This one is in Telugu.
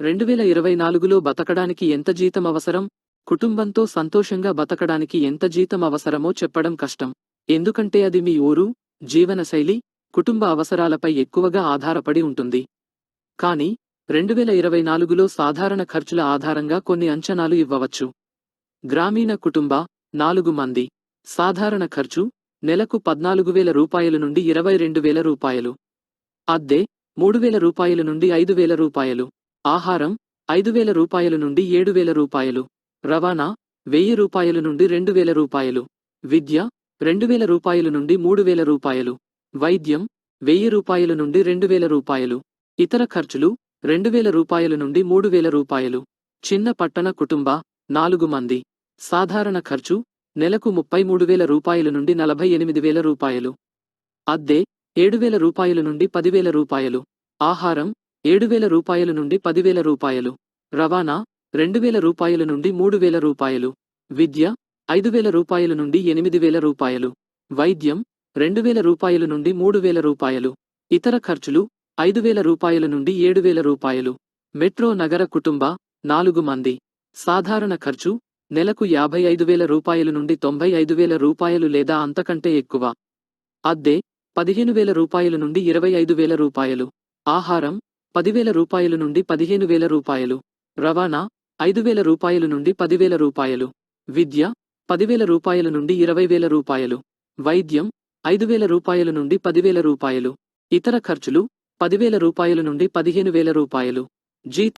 రెండు వేల ఇరవై నాలుగులో బతకడానికి ఎంత జీతం అవసరం? కుటుంబంతో సంతోషంగా బతకడానికి ఎంత జీతం అవసరమో చెప్పడం కష్టం. ఎందుకంటే అది మీ ఊరు జీవనశైలి కుటుంబ అవసరాలపై ఎక్కువగా ఆధారపడి ఉంటుంది. కానీ రెండు వేల ఇరవై నాలుగులో సాధారణ ఖర్చుల ఆధారంగా కొన్ని అంచనాలు ఇవ్వవచ్చు. గ్రామీణ కుటుంబ నాలుగు మంది. సాధారణ ఖర్చు నెలకు పద్నాలుగు వేల రూపాయల నుండి ఇరవై రెండు వేల రూపాయలు. అద్దె మూడు వేల రూపాయల నుండి ఐదు వేల రూపాయలు. ఆహారం ఐదు వేల రూపాయల నుండి ఏడు వేల రూపాయలు. రవాణా వెయ్యి రూపాయల నుండి రెండు వేల రూపాయలు. విద్య రెండు వేల రూపాయల నుండి మూడు వేల రూపాయలు. వైద్యం వెయ్యి రూపాయల నుండి రెండు వేల రూపాయలు. ఇతర ఖర్చులు రెండు వేల రూపాయల నుండి మూడు వేల రూపాయలు. చిన్న పట్టణ కుటుంబ నాలుగు మంది. సాధారణ ఖర్చు నెలకు ముప్పై మూడు వేల రూపాయల నుండి నలభై ఎనిమిది వేల రూపాయలు. అద్దె ఏడు వేల రూపాయల నుండి పదివేల రూపాయలు. ఆహారం ఏడు వేల రూపాయల నుండి పదివేల రూపాయలు. రవాణా రెండు వేల రూపాయల నుండి మూడు వేల రూపాయలు. విద్య ఐదు వేల రూపాయల నుండి ఎనిమిది వేల రూపాయలు. వైద్యం రెండు వేల రూపాయల నుండి మూడు వేల రూపాయలు. ఇతర ఖర్చులు ఐదు వేల రూపాయల నుండి ఏడు వేల రూపాయలు. మెట్రో నగర కుటుంబ నాలుగు మంది. సాధారణ ఖర్చు నెలకు యాభై ఐదు వేల రూపాయల నుండి తొంభై ఐదు వేల రూపాయలు లేదా అంతకంటే ఎక్కువ. అద్దె పదిహేను వేల రూపాయల నుండి ఇరవై ఐదు వేల రూపాయలు. ఆహారం పదివేల రూపాయల నుండి పదిహేను వేల రూపాయలు. రవాణా ఐదు వేల రూపాయల నుండి పదివేల రూపాయలు. విద్య పదివేల రూపాయల నుండి ఇరవై వేల రూపాయలు. వైద్యం ఐదు వేల రూపాయల నుండి పదివేల రూపాయలు. ఇతర ఖర్చులు పదివేల రూపాయల నుండి పదిహేను వేల రూపాయలు. జీత్